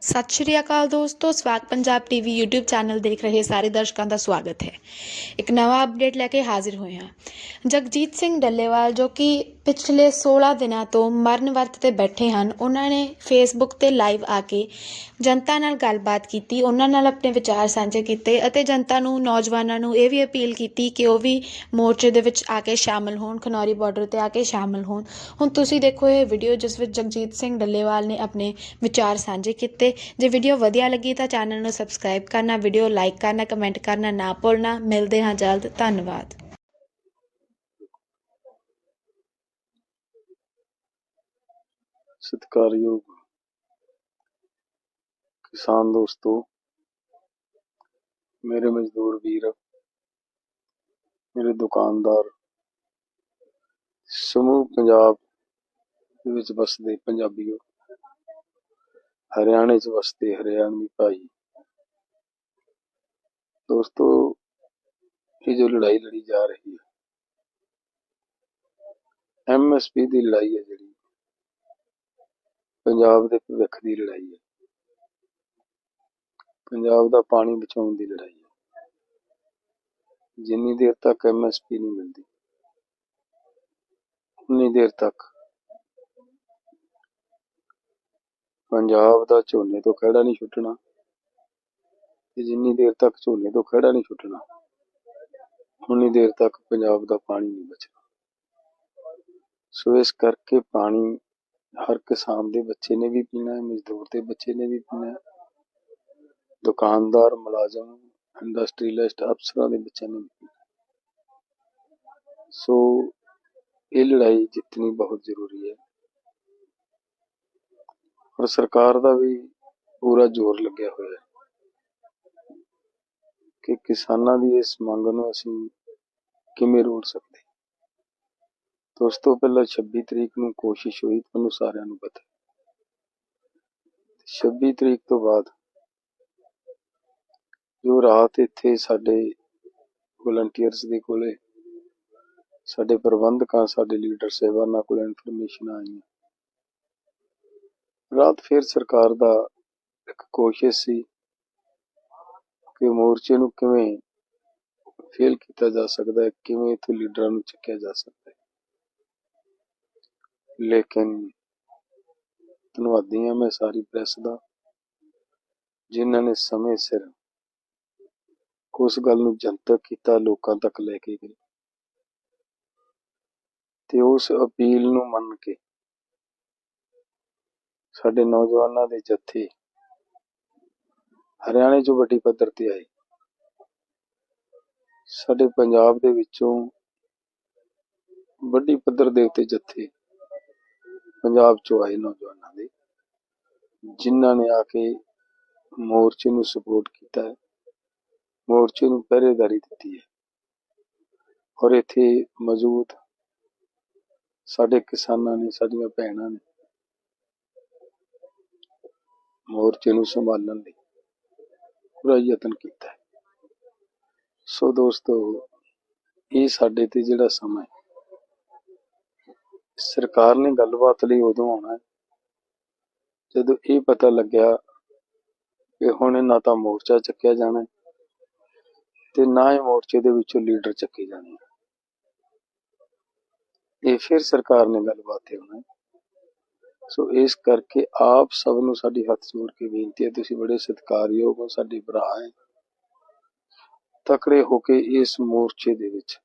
ਸਤਿ ਸ਼੍ਰੀ ਅਕਾਲ ਦੋਸਤੋ swag Punjab TV YouTube channel ਦੇਖ ਰਹੇ ਸਾਰੇ ਦਰਸ਼ਕਾਂ ਦਾ ਸਵਾਗਤ ਹੈ। ਇੱਕ ਨਵਾਂ ਅਪਡੇਟ ਲੈ ਕੇ ਹਾਜ਼ਰ ਹੋਏ ਹਾਂ। ਜਗਜੀਤ ਸਿੰਘ ਡੱਲੇਵਾਲ, ਜੋ ਕਿ ਪਿਛਲੇ 16 ਦਿਨਾਂ ਤੋਂ ਮਰਨ ਵਰਤ ਤੇ ਬੈਠੇ ਹਨ, ਉਹਨਾਂ ਨੇ ਫੇਸਬੁੱਕ ਤੇ ਲਾਈਵ ਆ ਕੇ ਜਨਤਾ ਨਾਲ ਗੱਲਬਾਤ ਕੀਤੀ, ਉਹਨਾਂ ਨਾਲ ਆਪਣੇ ਵਿਚਾਰ ਸਾਂਝੇ ਕੀਤੇ ਅਤੇ ਜਨਤਾ ਨੂੰ, ਨੌਜਵਾਨਾਂ ਨੂੰ ਇਹ ਵੀ ਅਪੀਲ ਕੀਤੀ ਕਿ ਉਹ ਵੀ ਮੋਰਚੇ ਦੇ ਵਿੱਚ ਆ ਕੇ ਸ਼ਾਮਲ ਹੋਣ, ਖਨੌਰੀ ਬਾਰਡਰ ਤੇ ਆ ਕੇ ਸ਼ਾਮਲ ਹੋਣ। ਹੁਣ ਤੁਸੀਂ ਦੇਖੋ ਇਹ ਵੀਡੀਓ ਜਿਸ ਵਿੱਚ ਜਗਜੀਤ ਸਿੰਘ ਡੱਲੇਵਾਲ ਨੇ ਆਪਣੇ ਵਿਚਾਰ ਸਾਂਝੇ ਕੀਤੇ ਜੇ ਵੀਡੀਓ ਵਧੀਆ ਲੱਗੀ ਤਾਂ ਚੈਨਲ ਨੂੰ ਸਬਸਕ੍ਰਾਈਬ ਕਰਨਾ ਵੀਡੀਓ ਲਾਈਕ ਕਰਨਾ ਕਮੈਂਟ ਕਰਨਾ ਨਾ ਭੁੱਲਣਾ। ਮਿਲਦੇ ਹਾਂ ਜਲਦ। ਧੰਨਵਾਦ। ਸਤਿਕਾਰਯੋਗ ਕਿਸਾਨ ਦੋਸਤੋ, ਮੇਰੇ ਮਜ਼ਦੂਰ ਵੀਰ, ਮੇਰੇ ਦੁਕਾਨਦਾਰ, ਸਮੂਹ ਪੰਜਾਬ ਦੇ ਵਿੱਚ ਵਸਦੇ ਪੰਜਾਬੀਓ ਹਰਿਆਣੇ 'ਚ ਵਸਦੇ ਹਰਿਆਣਵੀ ਭਾਈ। ਦੋਸਤੋ, ਇਹ ਜੋ ਲੜਾਈ ਲੜੀ ਜਾ ਰਹੀ ਹੈ ਐਮਐਸਪੀ ਦੀ ਲੜਾਈ ਹੈ ਜਿਹੜੀ, ਪੰਜਾਬ ਦੇ ਭਵਿੱਖ ਦੀ ਲੜਾਈ ਹੈ। ਪੰਜਾਬ ਦਾ ਪਾਣੀ ਬਚਾਉਣ ਦੀ ਲੜਾਈ ਹੈ। ਜਿੰਨੀ ਦੇਰ ਤੱਕ ਐਮਐਸਪੀ ਨਹੀਂ ਮਿਲਦੀ, ਉਨੀ ਦੇਰ ਤੱਕ ਪੰਜਾਬ ਦਾ ਝੋਨੇ ਤੋਂ ਖਹਿੜਾ ਨਹੀਂ ਛੁੱਟਣਾ ਤੇ ਜਿੰਨੀ ਦੇਰ ਤੱਕ ਝੋਨੇ ਤੋਂ ਖਹਿੜਾ ਨਹੀਂ ਛੁੱਟਣਾ, ਉਨੀ ਦੇਰ ਤੱਕ ਪੰਜਾਬ ਦਾ ਪਾਣੀ ਨਹੀਂ ਬਚਣਾ। ਸੋ ਇਸ ਕਰਕੇ ਪਾਣੀ ਹਰ ਕਿਸਾਨ ਦੇ ਬੱਚੇ ਨੇ ਵੀ ਪੀਣਾ ਹੈ, ਮਜ਼ਦੂਰ ਦੇ ਬੱਚੇ ਨੇ ਵੀ ਪੀਣਾ ਹੈ। ਦੁਕਾਨਦਾਰ, ਮੁਲਾਜ਼ਮ ਇੰਡਸਟਰੀਅਲਿਸਟ ਅਫਸਰਾਂ ਦੇ ਬੱਚਿਆਂ ਨੇ ਵੀ ਸੋ ਇਹ ਲੜਾਈ ਜਿੱਤਣੀ ਬਹੁਤ ਜ਼ਰੂਰੀ ਹੈ। ਔਰ ਸਰਕਾਰ ਦਾ ਵੀ ਪੂਰਾ ਜ਼ੋਰ ਲੱਗਿਆ ਹੋਇਆ ਹੈ ਕਿ ਕਿਸਾਨਾਂ ਦੀ ਇਸ ਮੰਗ ਨੂੰ ਅਸੀਂ ਕਿਵੇਂ ਰੋੜ ਸਕਦੇ ਹਾਂ। ਦੋਸਤੋ ਪਹਿਲਾਂ 26 ਤਰੀਕ ਨੂੰ ਕੋਸ਼ਿਸ਼ ਹੋਈ, ਤੁਹਾਨੂੰ ਸਾਰਿਆਂ ਨੂੰ ਪਤਾ 26 ਤਰੀਕ ਤੋਂ ਬਾਅਦ ਜੋ ਰਾਤ ਇੱਥੇ ਸਾਡੇ ਵਲੰਟੀਅਰਸ ਦੇ ਕੋਲੇ ਸਾਡੇ ਪ੍ਰਬੰਧਕਾਂ, ਸਾਡੇ ਲੀਡਰ ਸਾਹਿਬਾਨਾਂ ਕੋਲ ਇਨਫੋਰਮੇਸ਼ਨ ਆਈ ਰਾਤ ਫੇਰ ਸਰਕਾਰ ਦਾ ਇੱਕ ਕੋਸ਼ਿਸ਼ ਸੀ ਕਿ ਮੋਰਚੇ ਨੂੰ ਕਿਵੇਂ ਫੇਲ ਕੀਤਾ ਜਾ ਸਕਦਾ ਹੈ, ਕਿਵੇਂ ਇੱਥੇ ਲੀਡਰਾਂ ਨੂੰ ਚੱਕਿਆ ਜਾ ਸਕਦਾ ਹੈ। ਲੇਕਿਨ ਧੰਨਵਾਦੀ ਹਾਂ ਮੈਂ ਸਾਰੀ ਪ੍ਰੈਸ ਦਾ, ਜਿਨ੍ਹਾਂ ਨੇ ਸਮੇਂ ਸਿਰ ਉਸ ਗੱਲ ਨੂੰ ਜਨਤਕ ਕੀਤਾ, ਲੋਕਾਂ ਤੱਕ ਲੈ ਕੇ ਗਏ। ਤੇ ਉਸ ਅਪੀਲ ਨੂੰ ਮੰਨ ਕੇ ਸਾਡੇ ਨੌਜਵਾਨਾਂ ਦੇ ਜੱਥੇ। ਹਰਿਆਣੇ 'ਚੋਂ ਵੱਡੀ ਪੱਧਰ ਤੇ ਆਏ। ਸਾਡੇ ਪੰਜਾਬ ਦੇ ਵਿੱਚੋਂ ਵੱਡੀ ਪੱਧਰ ਦੇ ਉੱਤੇ ਜੱਥੇ ਪੰਜਾਬ 'ਚੋਂ ਆਏ ਨੌਜਵਾਨਾਂ ਦੇ, ਜਿਨ੍ਹਾਂ ਨੇ ਆ ਕੇ ਮੋਰਚੇ ਨੂੰ ਸਪੋਰਟ ਕੀਤਾ ਹੈ। ਮੋਰਚੇ ਨੂੰ ਪਹਿਰੇਦਾਰੀ ਦਿੱਤੀ ਹੈ। ਔਰ ਇੱਥੇ ਮੌਜੂਦ ਸਾਡੇ ਕਿਸਾਨਾਂ ਨੇ, ਸਾਡੀਆਂ ਭੈਣਾਂ ਨੇ ਮੋਰਚੇ ਨੂੰ ਸੰਭਾਲਣ ਲਈ ਪੂਰਾ ਯਤਨ ਕੀਤਾ ਸੋ ਦੋਸਤੋ, ਇਹ ਸਾਡੇ ਤੇ ਜਿਹੜਾ ਸਮਾਂ ਹੈ, ਸਰਕਾਰ ਨੇ ਗੱਲਬਾਤ ਲਈ ਉਦੋਂ ਆਉਣਾ ਹੈ, ਜਦੋਂ ਇਹ ਪਤਾ ਲੱਗਿਆ ਕਿ ਹੁਣ ਨਾ ਤਾਂ ਮੋਰਚਾ ਚੱਕਿਆ ਜਾਣਾ ਤੇ ਨਾ ਹੀ ਮੋਰਚੇ ਦੇ ਵਿੱਚੋਂ ਲੀਡਰ ਚੱਕੇ ਜਾਣੇ ਇਹ ਫਿਰ ਸਰਕਾਰ ਨੇ ਗੱਲਬਾਤ ਤੇ ਆਉਣਾ ਸੋ ਇਸ ਕਰਕੇ ਆਪ ਸਭ ਨੂੰ ਸਾਡੀ ਹੱਥ ਜੋੜ ਕੇ ਬੇਨਤੀ ਹੈ, ਤੁਸੀਂ ਬੜੇ ਸਤਿਕਾਰਯੋਗ ਹੋ, ਸਾਡੇ ਭਰਾ ਹੈ। ਤਕੜੇ ਹੋ ਕੇ ਇਸ ਮੋਰਚੇ ਦੇ ਵਿੱਚ।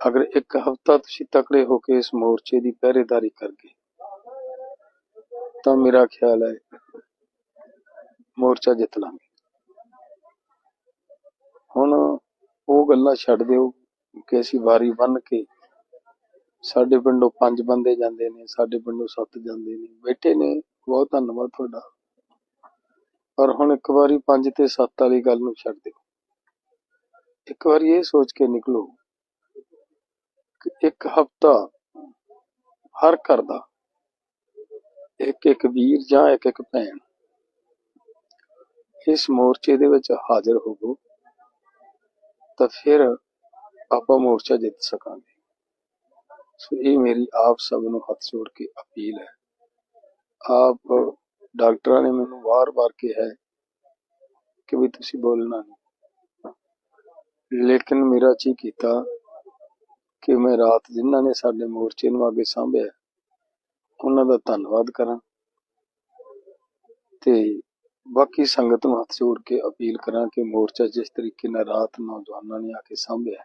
ਅਗਰ ਇੱਕ ਹਫਤਾ ਤੁਸੀਂ ਤਕੜੇ ਹੋ ਕੇ ਇਸ ਮੋਰਚੇ ਦੀ ਪਹਿਰੇਦਾਰੀ ਕਰ ਗਏ ਤਾਂ ਮੇਰਾ ਖਿਆਲ ਹੈ ਮੋਰਚਾ ਜਿੱਤ ਲਾਂਗੇ। ਹੁਣ ਉਹ ਗੱਲਾਂ ਛੱਡ ਦਿਓ ਕਿ ਅਸੀਂ ਵਾਰੀ ਬੰਨ ਕੇ ਸਾਡੇ ਪਿੰਡੋਂ ਪੰਜ ਬੰਦੇ ਜਾਂਦੇ ਨੇ, ਸਾਡੇ ਪਿੰਡੋਂ ਸੱਤ ਜਾਂਦੇ ਨੇ। ਬੈਠੇ ਨੇ, ਬਹੁਤ ਧੰਨਵਾਦ ਤੁਹਾਡਾ। ਪਰ ਹੁਣ ਇੱਕ ਵਾਰੀ ਪੰਜ ਤੇ ਸੱਤ ਵਾਲੀ ਗੱਲ ਨੂੰ ਛੱਡ ਦਿਓ। ਇੱਕ ਵਾਰੀ ਇਹ ਸੋਚ ਕੇ ਨਿਕਲੋ ਕਿ ਇੱਕ ਹਫਤਾ ਹਰ ਘਰ ਦਾ ਇੱਕ ਇੱਕ ਵੀਰ ਜਾਂ ਇੱਕ ਇੱਕ ਭੈਣ ਇਸ ਮੋਰਚੇ ਦੇ ਵਿੱਚ ਹਾਜ਼ਰ ਹੋਵੋ ਤਾਂ ਫਿਰ ਆਪਾਂ ਮੋਰਚਾ ਜਿੱਤ ਸਕਾਂਗੇ। ਸੋ ਇਹ ਮੇਰੀ ਆਪ ਸਭ ਨੂੰ ਹੱਥ ਜੋੜ ਕੇ ਅਪੀਲ ਹੈ। ਆਪ ਡਾਕਟਰਾਂ ਨੇ ਮੈਨੂੰ ਵਾਰ-ਵਾਰ ਕਿਹਾ ਹੈ ਕਿ ਵੀ ਤੁਸੀਂ ਬੋਲਣਾ ਨਹੀਂ। ਲੇਕਿਨ ਮੇਰਾ ਜੀ ਕੀਤਾ ਕਿ ਮੈਂ ਰਾਤ ਜਿਨ੍ਹਾਂ ਨੇ ਸਾਡੇ ਮੋਰਚੇ ਨੂੰ ਅੱਗੇ ਸਾਂਭਿਆ, ਉਹਨਾਂ ਦਾ ਧੰਨਵਾਦ ਕਰਾਂ ਤੇ ਬਾਕੀ ਸੰਗਤ ਨੂੰ ਹੱਥ ਜੋੜ ਕੇ ਅਪੀਲ ਕਰਾਂ ਕਿ ਮੋਰਚਾ ਜਿਸ ਤਰੀਕੇ ਨਾਲ ਰਾਤ ਨੌਜਵਾਨਾਂ ਨੇ ਆ ਕੇ ਸਾਂਭਿਆ,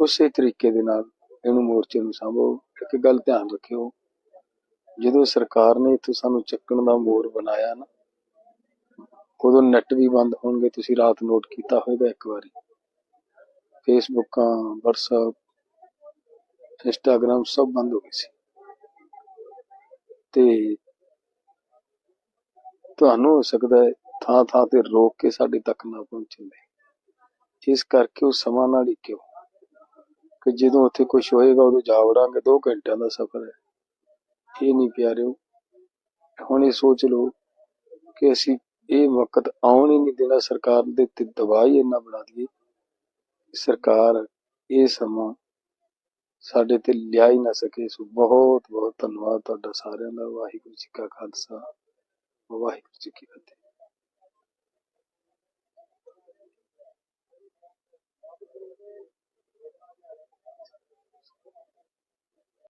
ਉਸੇ ਤਰੀਕੇ ਦੇ ਨਾਲ ਇਹਨੂੰ ਮੋਰਚੇ ਨੂੰ ਸਾਂਭੋ, ਇੱਕ ਗੱਲ ਧਿਆਨ ਰੱਖਿਓ, ਜਦੋਂ ਸਰਕਾਰ ਨੇ ਇੱਥੋਂ ਸਾਨੂੰ ਚੱਕਣ ਦਾ ਮੋੜ ਬਣਾਇਆ ਨਾ, ਉਦੋਂ ਨੈਟ ਵੀ ਬੰਦ ਹੋਣਗੇ, ਤੁਸੀਂ ਰਾਤ ਨੋਟ ਕੀਤਾ ਹੋਵੇਗਾ ਇੱਕ ਵਾਰੀ। ਫੇਸਬੁੱਕਾਂ WhatsApp ਇੰਸਟਾਗ੍ਰਾਮ ਸਭ ਬੰਦ ਹੋ ਗਏ ਸੀ। ਤੇ ਤੁਹਾਨੂੰ ਹੋ ਸਕਦਾ ਹੈ ਥਾਂ ਥਾਂ ਤੇ ਰੋਕ ਕੇ ਸਾਡੇ ਤੱਕ ਨਾ ਪਹੁੰਚਣ ਦੇ। ਇਸ ਕਰਕੇ ਉਹ ਸਮਾਂ ਨਾਲ ਹੀ ਕਿਉਂ ਕਿ ਜਦੋਂ ਉੱਥੇ ਕੁਝ ਹੋਏਗਾ ਉਦੋਂ ਜਾ ਵੜਾਂਗੇ 2 ਘੰਟਿਆਂ ਦਾ ਸਫ਼ਰ ਹੈ। ਇਹ ਨਹੀਂ ਪਿਆਰਿਓ, ਹੁਣ ਇਹ ਸੋਚ ਲਓ ਕਿ ਅਸੀਂ ਇਹ ਵਕਤ ਆਉਣ ਹੀ ਨਹੀਂ ਦੇਣਾ। ਸਰਕਾਰ ਦੇ ਤੇ ਦਬਾਅ ਹੀ ਇੰਨਾ ਬਣਾ ਦਈਏ ਸਰਕਾਰ ਇਹ ਸਮਾਂ ਸਾਡੇ ਤੇ ਲਿਆ ਹੀ ਨਾ ਸਕੇ। ਸੋ ਬਹੁਤ ਬਹੁਤ ਧੰਨਵਾਦ ਤੁਹਾਡਾ ਸਾਰਿਆਂ ਦਾ। ਵਾਹਿਗੁਰੂ ਜੀ ਕਾ ਖਾਲਸਾ। ਵਾਹਿਗੁਰੂ ਜੀ ਕੀ ਫਤਿਹ।